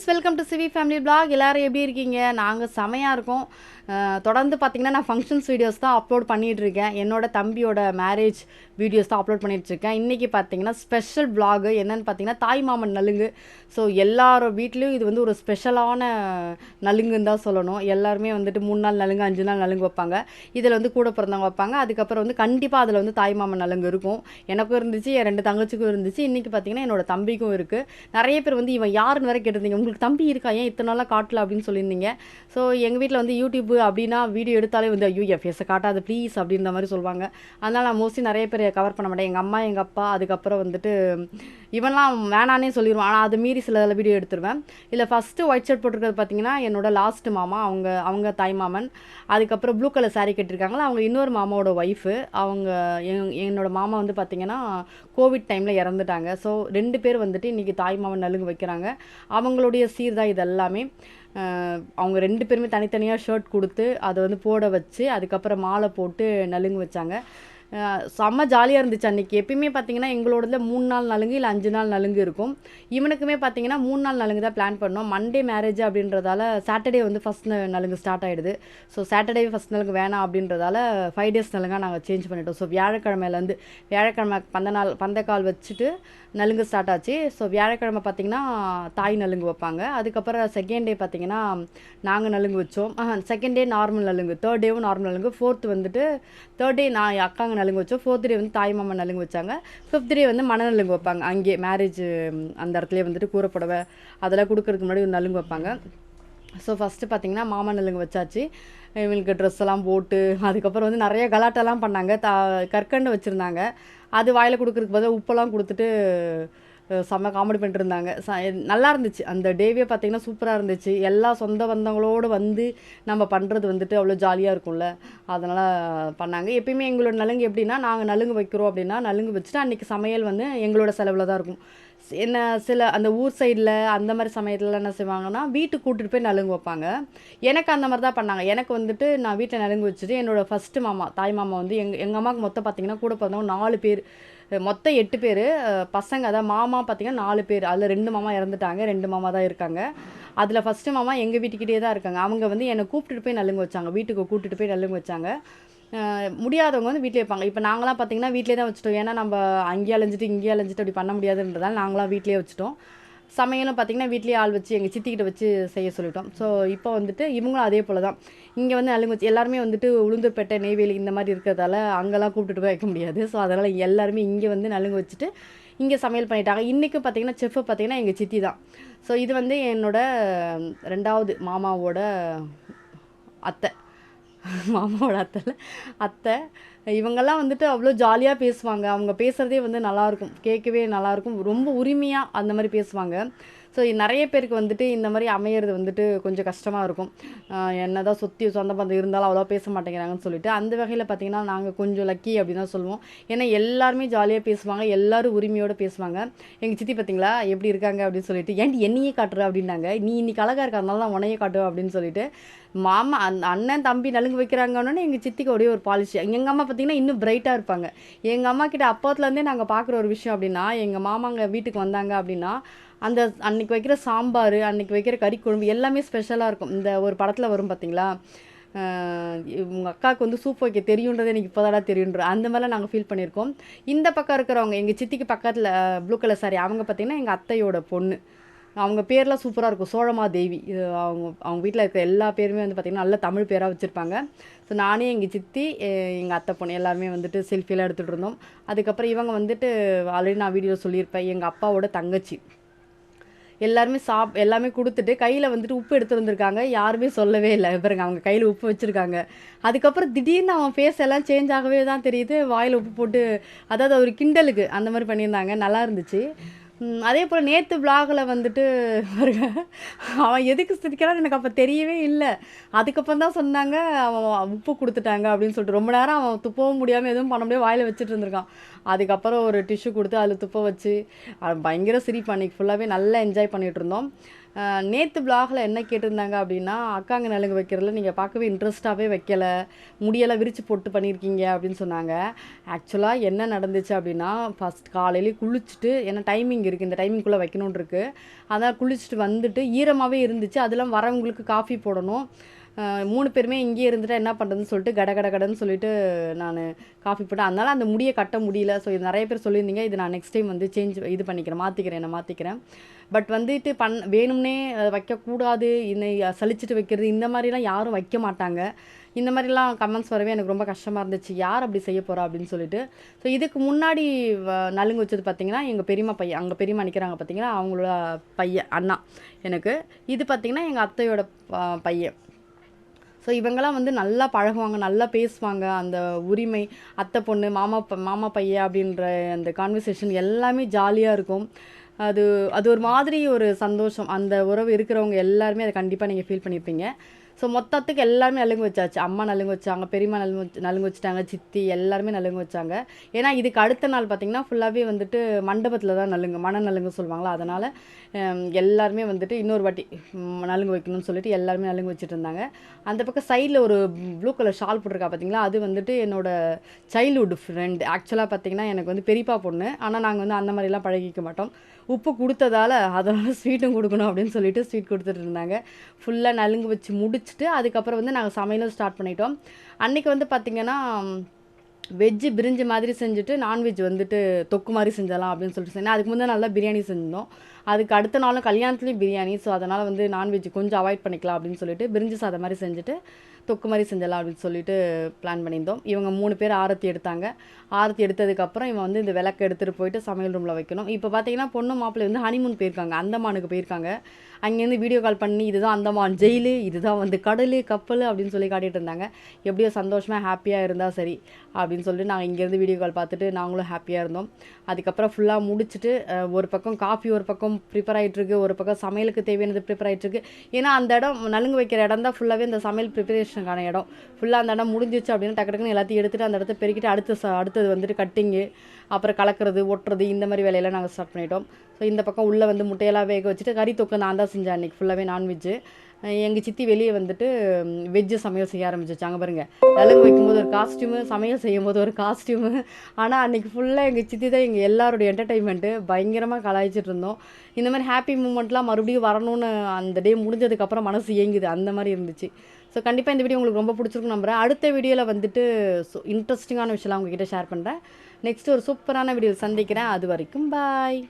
Friends welcome to CV family blog எல்லோரும் எப்படி இருக்கீங்க? நாங்கள் செமையாக இருக்கோம். தொடர்ந்து பார்த்திங்கன்னா நான் ஃபங்க்ஷன்ஸ் வீடியோஸ் தான் அப்லோட் பண்ணிகிட்ருக்கேன் இருக்கேன். என்னோட தம்பியோட மேரேஜ் வீடியோஸ் தான் அப்லோட் பண்ணிகிட்ருக்கேன் இன்றைக்கி பார்த்தீங்கன்னா ஸ்பெஷல் பிளாகு என்னென்னு பார்த்தீங்கன்னா தாய் மாமன் நலுங்கு. ஸோ எல்லார் வீட்லேயும் இது வந்து ஒரு ஸ்பெஷலான நலுங்குன்னு தான் சொல்லணும். எல்லாருமே வந்துட்டு மூணு நாள் நலுங்கு அஞ்சு நாள் நலுங்கு வைப்பாங்க. இதில் வந்து கூட பிறந்தவங்க வைப்பாங்க. அதுக்கப்புறம் வந்து கண்டிப்பாக அதில் வந்து தாய் மாமன் நலுங்கு இருக்கும். எனக்கும் இருந்துச்சு என் ரெண்டு தங்கச்சிக்கும் இருந்துச்சு. இன்றைக்கி பார்த்தீங்கன்னா என்னோட தம்பிக்கும் இருக்குது நிறைய பேர் வந்து இவன் யாருன்னு வரை கேட்டிருந்தீங்க? உங்களுக்கு தம்பி இருக்கா? ஏன் இத்தனை நாளாக காட்டல அப்படின்னு சொல்லியிருந்தீங்க. ஸோ எங்கள் வீட்டில் வந்து யூடியூப் அப்படின்னா வீடியோ எடுத்தாலே வந்து ஐயோ என் ஃபேஸை காட்டாது ப்ளீஸ் அப்படின்ற மாதிரி சொல்லுவாங்க. அதனால் நான் மோஸ்ட்லி நிறைய பேர் கவர் பண்ண மாட்டேன். எங்கள் அம்மா எங்கள் அப்பா அதுக்கப்புறம் வந்துட்டு இவன்லாம் வேணானே சொல்லிடுவான் ஆனால் அது மீறி சில வீடியோ எடுத்துருவேன். இல்லை ஃபஸ்ட்டு ஒயிட் ஷர்ட் போட்டிருக்கிறது பார்த்தீங்கன்னா என்னோட லாஸ்ட் மாமா அவங்க அவங்க தாய் மாமன். அதுக்கப்புறம் ப்ளூ கலர் சாரீ கட்டிருக்காங்களா அவங்க இன்னொரு மாமாவோட ஒய்ஃபு அவங்க எங் என்னோடய மாமா வந்து பார்த்தீங்கன்னா கோவிட் டைமில் இறந்துட்டாங்க. ஸோ ரெண்டு பேர் வந்துட்டு இன்றைக்கி தாய் மாமன் நலுங்கு வைக்கிறாங்க. அவங்களுடைய சீர் தான் இது எல்லாமே அவங்க ரெண்டு பேருமே தனித்தனியாக ஷர்ட் கொடுத்து அதை வந்து போட வச்சு அதுக்கப்புறம் மாலை போட்டு நலுங்கு வச்சாங்க. செம்ம ஜாலியாக இருந்துச்சு அன்றைக்கி எப்பயுமே பார்த்தீங்கன்னா எங்களோடதுல மூணு நாள் நலுங்கு இல்லை அஞ்சு நாள் நலுங்கு இருக்கும். இவனுக்குமே பார்த்தீங்கன்னா மூணு நாள் நலுங்கு தான் பிளான் பண்ணோம். மண்டே மேரேஜ் அப்படின்றதால சாட்டர்டே வந்து ஃபஸ்ட் நலுங்கு ஸ்டார்ட் ஆகிடுது ஸோ சாட்டர்டே ஃபஸ்ட் நலுங்கு வேணாம் அப்படின்றதால ஃபைவ் டேஸ் நலுங்காக நாங்கள் சேஞ்ச் பண்ணிட்டோம். ஸோ வியாழக்கிழமையிலேருந்து வியாழக்கிழமை பந்த நாள் பந்தக்கால் வச்சுட்டு நலுங்கு ஸ்டார்ட் ஆச்சு. ஸோ வியாழக்கிழமை பார்த்தீங்கன்னா தாய் நலுங்கு வைப்பாங்க. அதுக்கப்புறம் செகண்ட் டே பார்த்தீங்கன்னா நாங்கள் நலுங்கு வச்சோம். செகண்ட் டே நார்மல் நலுங்கு. தேர்ட் டேவும் நார்மல் நலுங்கு. ஃபோர்த் வந்துட்டு தேர்ட் டே நான் என் அக்காங்க நலுங்கு வச்சோம். ஃபோர்த் டே வந்து தாய் மாமா நலுங்கு வச்சாங்க. ஃபிஃப்த் டே வந்து மன நலுங்கு வைப்பாங்க. அங்கே மேரேஜ் அந்த இடத்துலேயே வந்துட்டு கூறப்படவை அதெல்லாம் கொடுக்கறதுக்கு முன்னாடி ஒரு நலுங்கு வைப்பாங்க. ஸோ ஃபஸ்ட்டு பார்த்தீங்கன்னா மாமா நலுங்கு வச்சாச்சு. இவங்களுக்கு ட்ரெஸ் எல்லாம் போட்டு அதுக்கப்புறம் வந்து நிறைய கலாட்டெல்லாம் பண்ணாங்க. தா கற்கண்டு வச்சுருந்தாங்க. அது வாயில் கொடுக்குறதுக்கு பதிலாக உப்பெல்லாம் கொடுத்துட்டு செம்ம காமெடி பண்ணிட்டு இருந்தாங்க ச நல்லா இருந்துச்சு அந்த டேவே பார்த்தீங்கன்னா சூப்பராக இருந்துச்சு. எல்லா சொந்த பந்தங்களோடு வந்து நம்ம பண்ணுறது வந்துட்டு அவ்வளோ ஜாலியாக இருக்கும்ல. அதனால் பண்ணாங்க. எப்பயுமே எங்களோட நலுங்கு எப்படின்னா நாங்கள் நலுங்கு வைக்கிறோம் அப்படின்னா நலுங்கு வச்சுட்டு அன்றைக்கி சமையல் வந்து எங்களோட செலவில் தான் இருக்கும். என்ன சில அந்த ஊர் சைடில் அந்த மாதிரி சமயத்தில் என்ன செய்வாங்கன்னா வீட்டுக்கு கூட்டிகிட்டு போய் நலுங்கு வைப்பாங்க. எனக்கு அந்த மாதிரி தான் பண்ணாங்க. எனக்கு வந்துட்டு நான் வீட்டில் நலுங்கு வச்சுட்டு என்னோட ஃபஸ்ட்டு மாமா தாய் மாமா வந்து எங்கள் எங்கள் அம்மாவுக்கு மொத்தம் பார்த்தீங்கன்னா கூட பிறந்தவங்க நாலு பேர். மொத்தம் எட்டு பேர் பசங்க அதான் மாமா பார்த்தீங்கன்னா நாலு பேர். அதில் ரெண்டு மாமா இறந்துட்டாங்க ரெண்டு மாமா தான் இருக்காங்க. அதில் ஃபஸ்ட்டு மாமா எங்கள் வீட்டுக்கிட்டே தான் இருக்காங்க. அவங்க வந்து என்னை கூப்பிட்டுட்டு போய் நல்லுங்க வச்சாங்க. வீட்டுக்கு கூப்பிட்டுட்டு போய் நல்லுங்க வச்சாங்க. முடியாதவங்க வந்து வீட்டிலே வைப்பாங்க இப்போ நாங்களாம் பார்த்தீங்கன்னா வீட்டிலே தான் வச்சுட்டோம். ஏன்னா நம்ம அங்கேயே அலைஞ்சிட்டு இங்கேயே அலைஞ்சிட்டு அப்படி பண்ண முடியாதுன்றதால நாங்களாம் வீட்டிலே வச்சுட்டோம். சமையலும் பார்த்தீங்கன்னா வீட்லேயே ஆள் வச்சு எங்கள் சித்திக்கிட்ட வச்சு செய்ய சொல்லிட்டோம். ஸோ இப்போ வந்துட்டு இவங்களும் அதே போல் தான் இங்கே வந்து நலுங்கு வச்சு எல்லாருமே வந்துட்டு உளுந்தூர்பேட்டை நெய்வேலி இந்த மாதிரி இருக்கிறதால அங்கெல்லாம் கூப்பிட்டுட்டு போய் வைக்க முடியாது. ஸோ அதனால் எல்லாருமே இங்கே வந்து நலுங்கு வச்சுட்டு இங்கே சமையல் பண்ணிட்டாங்க. இன்றைக்கி பார்த்தீங்கன்னா செஃப்பு பார்த்தீங்கன்னா எங்கள் சித்தி தான் ஸோ இது வந்து என்னோட ரெண்டாவது மாமாவோட அத்தை. மாமாவோட அத்தை அத்தை இவங்கெல்லாம் வந்துட்டு அவ்வளோ ஜாலியாக பேசுவாங்க. அவங்க பேசுகிறதே வந்து நல்லாயிருக்கும் கேட்கவே நல்லாயிருக்கும் ரொம்ப உரிமையாக அந்த மாதிரி பேசுவாங்க. ஸோ நிறைய பேருக்கு வந்துட்டு இந்த மாதிரி அமையிறது வந்துட்டு கொஞ்சம் கஷ்டமாக இருக்கும். என்ன தான் சொத்தி சொந்த பந்தம் இருந்தாலும் அவ்வளோ பேச மாட்டேங்கிறாங்கன்னு சொல்லிட்டு அந்த வகையில் பார்த்திங்கன்னா நாங்கள் கொஞ்சம் லக்கி அப்படின்னு தான் சொல்லுவோம். ஏன்னா எல்லாருமே ஜாலியாக பேசுவாங்க எல்லோரும் உரிமையோடு பேசுவாங்க. எங்கள் சித்தி பார்த்திங்களா எப்படி இருக்காங்க அப்படின்னு சொல்லிட்டு ஏன்டி என்னையே காட்டுற? அப்படின்னாங்க. நீ இன்னைக்கு அழகாக இருக்க? அதனால நான் உனையே காட்டுவேன் அப்படின்னு சொல்லிட்டு மாமா அந்த அண்ணன் தம்பி நலுங்கு வைக்கிறாங்கன்னு எங்கள் சித்திக்கு ஒரே ஒரு பாலிசி எங்கள் அம்மா பார்த்தீங்கன்னா இன்னும் பிரைட்டாக இருப்பாங்க. எங்கள் அம்மா கிட்ட அப்போத்துலேருந்தே நாங்கள் பார்க்குற ஒரு விஷயம் அப்படின்னா எங்கள் மாமாங்க வீட்டுக்கு வந்தாங்க அப்படின்னா அந்த அன்னைக்கு வைக்கிற சாம்பார் அன்னைக்கு வைக்கிற கறி குழம்பு எல்லாமே ஸ்பெஷலாக இருக்கும். இந்த ஒரு படத்தில் வரும் பார்த்தீங்களா உங்கள் அக்காவுக்கு வந்து சூப் வைக்க தெரியுன்றது எனக்கு இப்போதாடா தெரியுன்ற அந்த மாதிரிலாம் நாங்கள் ஃபீல் பண்ணியிருக்கோம். இந்த பக்கம் இருக்கிறவங்க எங்கள் சித்திக்கு பக்கத்தில் ப்ளூ கலர் சாரி அவங்க பார்த்தீங்கன்னா எங்கள் அத்தையோட பொண்ணு. அவங்க பேர்லாம் சூப்பராக இருக்கும். சோழமா தேவி அவங்க அவங்க வீட்டில் இருக்கிற எல்லா பேருமே வந்து பார்த்திங்கன்னா நல்ல தமிழ் பேராக வச்சுருப்பாங்க. ஸோ நானே எங்கள் சித்தி எங்கள் அத்தை பொண்ணு எல்லாருமே வந்துட்டு செல்ஃபியெல்லாம் எடுத்துகிட்டு இருந்தோம். அதுக்கப்புறம் இவங்க வந்துட்டு ஆல்ரெடி நான் வீடியோ சொல்லியிருப்பேன். எங்கள் அப்பாவோட தங்கச்சி. எல்லாருமே சாப் எல்லாமே கொடுத்துட்டு கையில் வந்துட்டு உப்பு எடுத்து வந்திருக்காங்க. யாருமே சொல்லவே இல்லை. பாருங்க அவங்க கையில் உப்பு வச்சுருக்காங்க. அதுக்கப்புறம் திடீர்னு அவன் ஃபேஸ் எல்லாம் சேஞ்ச் ஆகவே தான் தெரியுது. வாயில் உப்பு போட்டு அதாவது ஒரு கிண்டலுக்கு அந்த மாதிரி பண்ணியிருந்தாங்க. நல்லா இருந்துச்சு. அதே போல் நேற்று விலாகில் வந்துட்டு பாருங்க அவன் எதுக்கு சிரிக்கிறான்னு எனக்கு அப்போ தெரியவே இல்லை. அதுக்கப்புறம் தான் சொன்னாங்க அவன் உப்பு கொடுத்துட்டாங்க அப்படின்னு சொல்லிட்டு. ரொம்ப நேரம் அவன் துப்பவும் முடியாமல் எதுவும் பண்ண முடியாது வாயில் வச்சுட்டு இருந்திருக்கான். அதுக்கப்புறம் ஒரு டிஷ்யூ கொடுத்து அதில் துப்ப வச்சு பயங்கர சிரிப்பு அன்றைக்கி ஃபுல்லாகவே நல்லா என்ஜாய் பண்ணிகிட்டு இருந்தோம் நேற்று பிளாகில் என்ன கேட்டிருந்தாங்க அப்படின்னா அக்காங்க நலுங்கு வைக்கிறதுல நீங்கள் பார்க்கவே இன்ட்ரெஸ்ட்டாகவே வைக்கல முடியெல்லாம் விரித்து போட்டு பண்ணியிருக்கீங்க அப்படின்னு சொன்னாங்க. ஆக்சுவலாக என்ன நடந்துச்சு அப்படின்னா ஃபஸ்ட் காலையிலே குளிச்சுட்டு ஏன்னா டைமிங் இருக்குது இந்த டைமிங்குள்ளே வைக்கணுன்ருக்கு இருக்குது அதான் குளிச்சுட்டு வந்துட்டு ஈரமாகவே இருந்துச்சு அதெல்லாம் வரவங்களுக்கு காஃபி போடணும். மூணு பேருமே இங்கேயே இருந்துட்டு என்ன பண்ணுறதுன்னு சொல்லிட்டு கட கட கடன்னு சொல்லிட்டு நான் காஃபி போட்டேன் அதனால் அந்த முடியை கட்ட முடியல. ஸோ இது நிறைய பேர் சொல்லியிருந்தீங்க. இது நான் நெக்ஸ்ட் டைம் வந்து சேஞ்ச் இது பண்ணிக்கிறேன் மாற்றிக்கிறேன் என்னை மாற்றிக்கிறேன் பட் வந்துட்டு பண் வேணும்னே அதை வைக்கக்கூடாது இன்னை சலிச்சுட்டு வைக்கிறது இந்த மாதிரிலாம் யாரும் வைக்க மாட்டாங்க. இந்த மாதிரிலாம் கமெண்ட்ஸ் வரவே எனக்கு ரொம்ப கஷ்டமாக இருந்துச்சு. யார் அப்படி செய்ய போகிறா அப்படின்னு சொல்லிட்டு. ஸோ இதுக்கு முன்னாடி வ- நலுங்கு வச்சது பார்த்திங்கன்னா எங்கள் பெரியம்மா பையன் அங்கே பெரியம்மா நிற்கிறாங்க பார்த்தீங்கன்னா அவங்களோட பையன் அண்ணா எனக்கு. இது பார்த்தீங்கன்னா எங்கள் அத்தையோட பையன். ஸோ இவங்கெல்லாம் வந்து நல்லா பழகுவாங்க நல்லா பேசுவாங்க. அந்த உரிமை அத்தை பொண்ணு மாமா மாமா பையன் அப்படின்ற அந்த கான்வர்சேஷன் எல்லாமே ஜாலியாக இருக்கும். அது அது ஒரு மாதிரி ஒரு சந்தோஷம். அந்த உறவு இருக்கிறவங்க எல்லாருமே அதை கண்டிப்பாக நீங்கள் ஃபீல் பண்ணியிருப்பீங்க ஸோ மொத்தத்துக்கு எல்லாருமே நலுங்கு வச்சாச்சு. அம்மா நலுங்கு வச்சாங்க பெரியம்மா நலுங்கு வச்சு நலுங்கு வச்சுட்டாங்க சித்தி எல்லாருமே நலுங்கு வச்சாங்க. ஏன்னா இதுக்கு அடுத்த நாள் பார்த்திங்கன்னா ஃபுல்லாகவே வந்துட்டு மண்டபத்தில் தான் நலுங்கு மன நலுங்கு சொல்லுவாங்களா அதனால் எல்லாருமே வந்துட்டு இன்னொரு வாட்டி நலுங்கு வைக்கணும்னு சொல்லிட்டு எல்லாருமே நலுங்கு வச்சுட்டு இருந்தாங்க. அந்த பக்கம் சைடில் ஒரு ப்ளூ கலர் ஷால் போட்டிருக்கா பார்த்தீங்களா அது வந்துட்டு என்னோடய சைல்டுஹுட் ஃப்ரெண்டு ஆக்சுவலாக பார்த்தீங்கன்னா எனக்கு வந்து பெரியப்பா பொண்ணு. ஆனால் நாங்கள் வந்து அந்த மாதிரிலாம் பழகிக்க மாட்டோம். உப்பு கொடுத்ததால அதனால் ஸ்வீட்டும் கொடுக்கணும் அப்படின்னு சொல்லிட்டு ஸ்வீட் கொடுத்துட்டு இருந்தாங்க. ஃபுல்லாக நலுங்கு வச்சு முடிச்சு வச்சுட்டு அதுக்கப்புறம் வந்து நாங்கள் சமையலும் ஸ்டார்ட் பண்ணிட்டோம். அன்றைக்கி வந்து பார்த்திங்கன்னா வெஜ்ஜு பிரிஞ்சு மாதிரி செஞ்சுட்டு நான்வெஜ் வந்துட்டு தொக்கு மாதிரி செஞ்சலாம் அப்படின்னு சொல்லிட்டு செஞ்சேன். அதுக்கு முந்தைய நல்லா பிரியாணி செஞ்சோம். அதுக்கு அடுத்த நாளும் கல்யாணத்துலேயும் பிரியாணி ஸோ அதனால் வந்து நான்வெஜ் கொஞ்சம் அவாய்ட் பண்ணிக்கலாம் அப்படின்னு சொல்லிட்டு பிரிஞ்சு சாதம் மாதிரி செஞ்சுட்டு தொக்கு மாதிரி செஞ்சலாம் அப்படின்னு சொல்லிட்டு பிளான் பண்ணியிருந்தோம். இவங்க மூணு பேர் ஆரத்தி எடுத்தாங்க. ஆரத்தி எடுத்ததுக்கப்புறம் இவன் வந்து இந்த விளக்கு எடுத்துகிட்டு போயிட்டு சமையல் ரூமில் வைக்கணும். இப்போ பார்த்தீங்கன்னா பொண்ணு மாப்பிள்ளை வந்து ஹனிமூன் போயிருக்காங்க. அந்தமானுக்கு போயிருக்காங்க. அங்கேருந்து வீடியோ கால் பண்ணி இதுதான் அந்தமான் ஜெயிலு இதுதான் வந்து கடல் கப்பல் அப்படின்னு சொல்லி காட்டிகிட்டு இருந்தாங்க. எப்படியோ சந்தோஷமாக ஹாப்பியாக இருந்தால் சரி அப்படின்னு சொல்லிட்டு நாங்கள் இங்கேருந்து வீடியோ கால் பார்த்துட்டு நாங்களும் ஹாப்பியாக இருந்தோம். அதுக்கப்புறம் ஃபுல்லாக முடிச்சுட்டு ஒரு பக்கம் காஃபி ஒரு பக்கம் ப்ரிப்பேர் ஆகிட்டுருக்கு ஒரு பக்கம் சமையலுக்கு தேவையானது ப்ரிப்பேர் ஆகிட்டுருக்கு ஏன்னா அந்த இடம் நலுங்கு வைக்கிற இடம் தான் ஃபுல்லாகவே இந்த சமையல் ப்ரிப்பரேஷனுக்கான இடம். ஃபுல்லாக அந்த இடம் முடிஞ்சிச்சு அப்படின்னு டக்கு டக்குன்னு எல்லாத்தையும் எடுத்துகிட்டு அந்த இடத்த பெருக்கிட்டு அடுத்த ச அடுத்தது வந்துட்டு கட்டிங்கு அப்புறம் கலக்கிறது ஒட்டுறது இந்த மாதிரி வேலையெல்லாம் நாங்கள் ஸ்டார்ட் பண்ணிட்டோம். ஸோ இந்த பக்கம் உள்ளே வந்து முட்டையெல்லாம் வேக வச்சுட்டு கறி தொக்கு நான் தான் செஞ்சேன் அன்றைக்கி ஃபுல்லாகவே நான்வெஜ்ஜு எங்கள் சித்தி வெளியே வந்துட்டு வெஜ்ஜு சமையல் செய்ய ஆரம்பிச்சிச்சாங்க பாருங்கள் பாருங்க. நலுங்கு வைக்கும்போது ஒரு காஸ்டியூமு சமையல் செய்யும் போது ஒரு காஸ்டியூமு ஆனால் அன்றைக்கி ஃபுல்லாக எங்கள் சித்தி தான் எங்கள் எல்லாருடைய என்டர்டைன்மெண்ட்டு பயங்கரமாக கலாய்ச்சிட்டு இருந்தோம். இந்த மாதிரி ஹாப்பி மூமெண்ட்லாம் மறுபடியும் வரணும்னு அந்த டே முடிஞ்சதுக்கப்புறம் மனசு இயங்குது அந்த மாதிரி இருந்துச்சு. ஸோ கண்டிப்பாக இந்த வீடியோ உங்களுக்கு ரொம்ப பிடிச்சிருக்கும் நம்புகிறேன் அடுத்த வீடியோவில் வந்துட்டு இன்ட்ரெஸ்டிங்கான விஷயம்லாம் உங்ககிட்ட ஷேர் பண்ணுறேன் நெக்ஸ்ட் ஒரு சூப்பரான வீடியோ சந்திக்கிறேன். அது வரைக்கும் பாய்